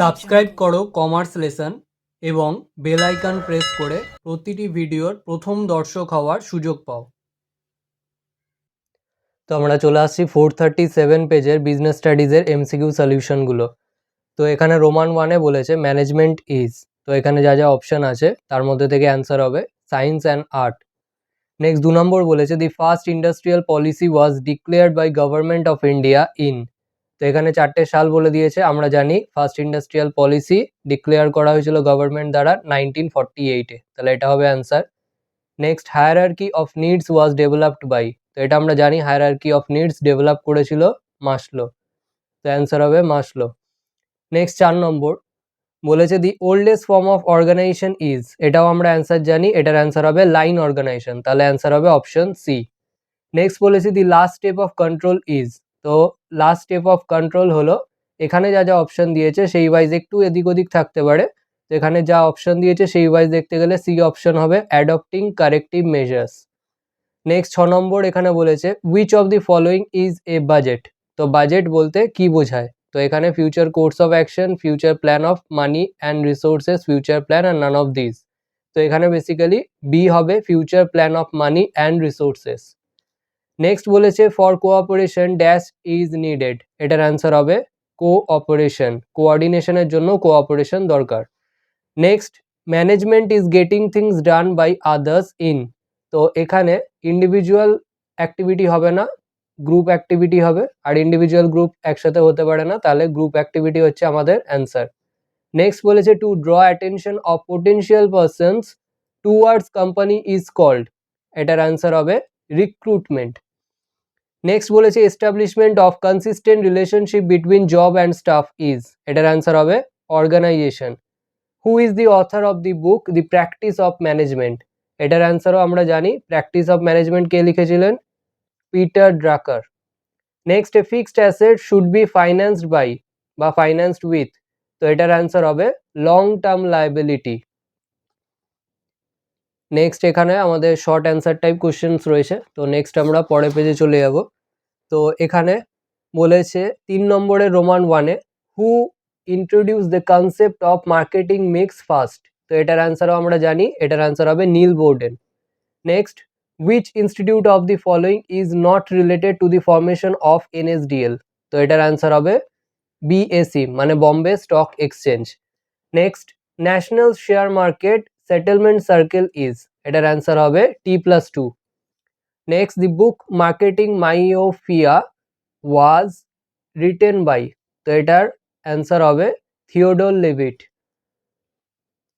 Subscribe করো commerce lesson এবং bell icon press করে প্রতিটি ভিডিওর প্রথম দর্শক হওয়ার সুযোগ পাও। তো আমরা চলে আসছি ফোর থার্টি সেভেন পেজের বিজনেস স্টাডিজের এমসিকিউ সলিউশনগুলো তো এখানে রোমান ওয়ানে বলেছে ম্যানেজমেন্ট ইজ তো এখানে যা যা অপশন আছে তার মধ্যে থেকে অ্যান্সার হবে সায়েন্স অ্যান্ড আর্ট নেক্সট দু নম্বর বলেছে the first industrial policy was declared by government of India in তো এখানে চারটে সাল বলে দিয়েছে, আমরা জানি ফার্স্ট ইন্ডাস্ট্রিয়াল পলিসি ডিক্লেয়ার করা হয়েছিল গভর্নমেন্ট দ্বারা নাইনটিন ফর্টি এইটে তাহলে এটা হবে answer next hierarchy of needs was developed by তো এটা আমরা জানি হায়ারার্কি অফ নিডস ডেভেলপ করেছিল মাসলো। তো অ্যান্সার হবে মাসলো। নেক্সট চার নম্বর। বলেছে the oldest form of organization is এটাও আমরা অ্যান্সার জানি, এটার অ্যান্সার হবে লাইন অর্গানাইজেশন তাহলে অ্যান্সার হবে অপশন সি নেক্সট বলেছি the last step of control is তো লাস্ট স্টেপ অফ কন্ট্রোল হলো, এখানে যা যা অপশন দিয়েছে সেই ওয়াইজ একটু এদিক ওদিক থাকতে পারে। তো এখানে যা অপশন দিয়েছে সেই ওয়াইজ দেখতে গেলে সি অপশন হবে অ্যাডপ্টিং কারেক্টিভ মেজার্স নেক্সট ছ নম্বর এখানে বলেছে which of the following is a budget তো বাজেট বলতে কি বোঝায়? তো এখানে future course of action future plan of money and resources future plan and none of this তো এখানে বেসিক্যালি বি হবে future plan of money and resources next বলেছে for cooperation dash is needed এটার অ্যান্সার হবে cooperation কোঅর্ডিনেশনের জন্য cooperation দরকার। Next management is getting things done by others in তো এখানে ইন্ডিভিজুয়াল অ্যাক্টিভিটি হবে না গ্রুপ অ্যাক্টিভিটি হবে। আর ইন্ডিভিজুয়াল গ্রুপ একসাথে হতে পারে না, তাহলে গ্রুপ অ্যাক্টিভিটি হচ্ছে আমাদের অ্যান্সার নেক্সট বলেছে to draw attention of potential persons towards company is called এটার অ্যান্সার হবে রিক্রুটমেন্ট নেক্সট বলেছে establishment of consistent relationship between job and staff is এটার অ্যান্সার হবে organisation who is the author of the book the practice of management এটার অ্যান্সারও আমরা জানি practice of management কে লিখেছিলেন? Peter Drucker next a fixed asset should be financed by বা financed with তো এটার অ্যান্সার হবে লং টার্ম লাইবিলিটি নেক্সট এখানে আমাদের শর্ট অ্যান্সার টাইপ কোশ্চেন্স রয়েছে। তো নেক্সট আমরা পরের পেজে চলে যাব। তো এখানে বলেছে, তিন নম্বরের রোমান ওয়ানে who introduce the concept of marketing mix first তো এটার অ্যান্সারও আমরা জানি, এটার অ্যান্সার হবে Neil Borden next which institute of the following is not related to the formation of NSDL তো এটার অ্যান্সার হবে বিএসি মানে Bombay stock exchange next national share market settlement circle is এটার অ্যান্সার হবে T plus two next the book marketing myopia was written by তো এটার answer হবে Theodore Levitt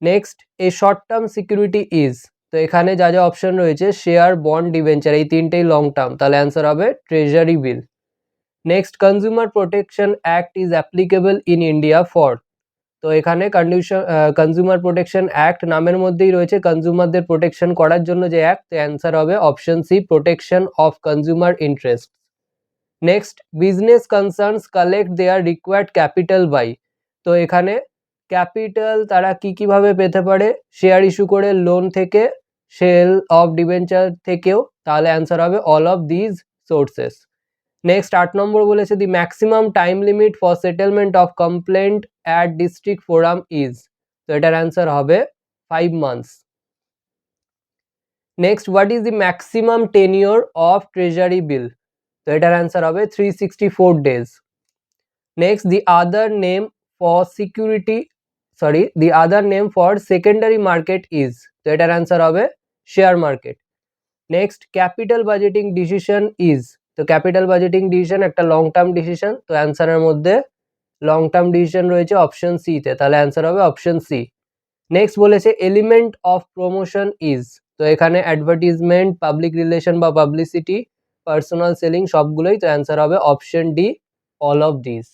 next a short term security is তো এখানে যা যা option রয়েছে শেয়ার বন্ড ডিভেঞ্চার এই তিনটেই লং টার্ম তাহলে অ্যান্সার হবে treasury bill next consumer protection act is applicable in India for তো এখানে কন্ডিশন কনজিউমার প্রোটেকশন অ্যাক্ট নামের মধ্যেই রয়েছে কনজিউমারদের প্রোটেকশন করার জন্য যে অ্যাক্ট অ্যান্সার হবে option C protection of consumer interest next business concerns collect their required capital by তো এখানে ক্যাপিটাল তারা কি কীভাবে পেতে পারে? শেয়ার ইস্যু করে লোন থেকে সেল অফ ডিভেঞ্চার থেকেও, তাহলে অ্যান্সার হবে all of these sources next আট নম্বর বলেছে the maximum time limit for settlement of complaint at district forum is তো এটার অ্যান্সার হবে five months next what is the maximum tenure of treasury bill তো এটার অ্যান্সার হবে three sixty four days next the other name for security sorry the other name for secondary market is তো এটার answer হবে share market next capital budgeting decision is তো capital budgeting decision একটা long term decision তো অ্যান্সারের মধ্যে long term decision রয়েছে option সিতে তাহলে অ্যান্সার হবে অপশন সি নেক্সট বলেছে এলিমেন্ট অফ প্রমোশন ইজ তো এখানে অ্যাডভার্টিজমেন্ট পাবলিক রিলেশন বা পাবলিসিটি পার্সোনাল সেলিং সবগুলোই তো অ্যান্সার হবে option D all of this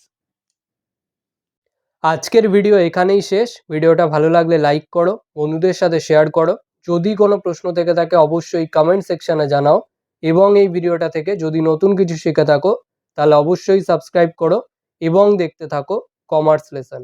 আজকের ভিডিও এখানেই শেষ ভিডিওটা ভালো লাগলে লাইক করো, বন্ধুদের সাথে শেয়ার করো, যদি কোনো প্রশ্ন থেকে থাকে অবশ্যই কমেন্ট সেকশনে জানাও। এবং এই ভিডিওটা থেকে যদি নতুন কিছু শিখে থাকো, তাহলে অবশ্যই সাবস্ক্রাইব করো এবং দেখতে থাকো কমার্স লেসন।